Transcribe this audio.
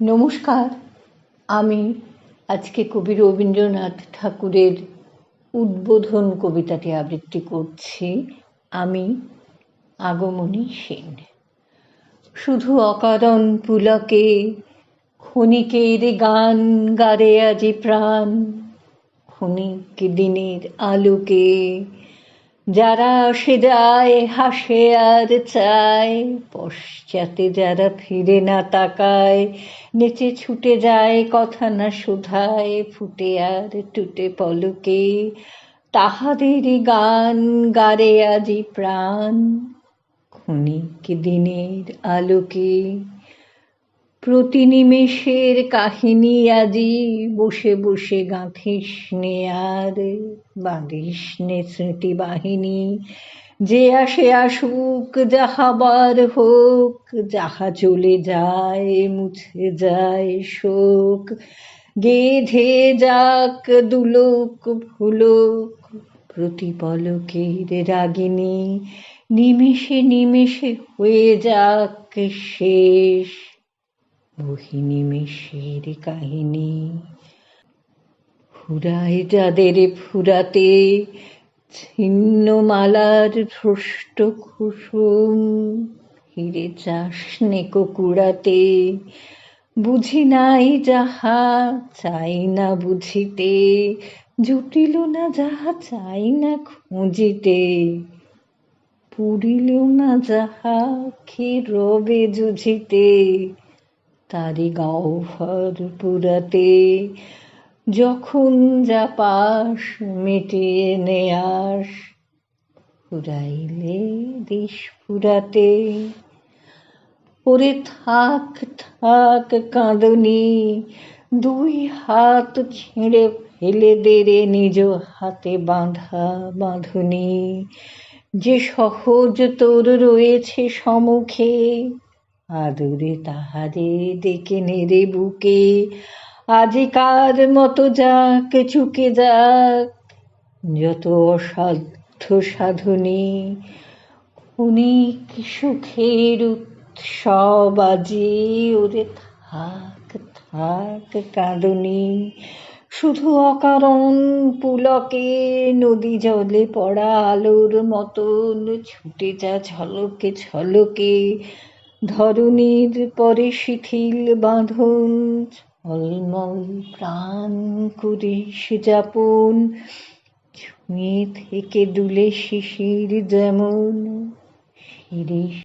নমস্কার, আমি আজকে কবি রবীন্দ্রনাথ ঠাকুরের উদ্বোধন কবিতাটি আবৃত্তি করছি, আমি আগমনী সেন। শুধু অকারণ পুলকে, ক্ষণিকের গান গারে আজি প্রাণ, ক্ষণিক দিনের আলোকে যারা আসে যায় হাসে আর চায়, পশ্চাতে যারা ফিরে না তাকায়, নেচে ছুটে যায়, কথা না শোধায়, ফুটে আর টুটে পলকে, তাহাদেরই গান গারে আজি প্রাণ, ক্ষণিক দিনের আলোকে। প্রতি নিমেষের কাহিনী আজি বসে বসে গাঁথিস নে আর, বাঁধিস নে স্মৃতি বাহিনী যে আসে আসুক যাহাবার হোক, যাহা চলে যায়, মুছে যায় শোক। গেধে যাক দুলোক, ভুলোক প্রতি পলকের রাগিনী। নিমেষে নিমেষে হয়ে যাক শেষ বহি নিমেষের কাহিনী। ফুরায় যাদের ফুরাতে ছিন্ন মালার ভ্রষ্ট কুসুম হিরে চাষ নেকো কুড়াতে বুঝি নাই যাহা, চাই না বুঝিতে। জুটিল না যাহা, চাই না খুঁজিতে। পুরিল না যাহা খে রবে জুঝিতে তারি গাওহর পুরাতে যখন যা পাস মিটিয়ে নেয়াস। ফুরাইলে দিস ফুরাতে ওরে থাক থাক কাঁদনি, দুই হাত ছেড়ে ফেলে দে রে নিজ হাতে বাঁধা বাঁধনি। যে সহজ তোর রয়েছে সম্মুখে আদরে তাহারে ডেকে নেড়ে বুকে। আজিকার মতো যাক চুকে যাক। যত অসাধ্য সাধনী অনেক সুখের উৎসব আজি? ওরে থাক থাক কাঁদনি। শুধু অকারণ পুলকে নদী জলে পড়া আলোর মতন ছুটে যা ঝলকে ঝলকে। ধরণীর পরে শিথিল বাঁধন অলমল প্রাণ করিস যাপন ছুঁয়ে থেকে দুলে শিশির যেমন শিরিষ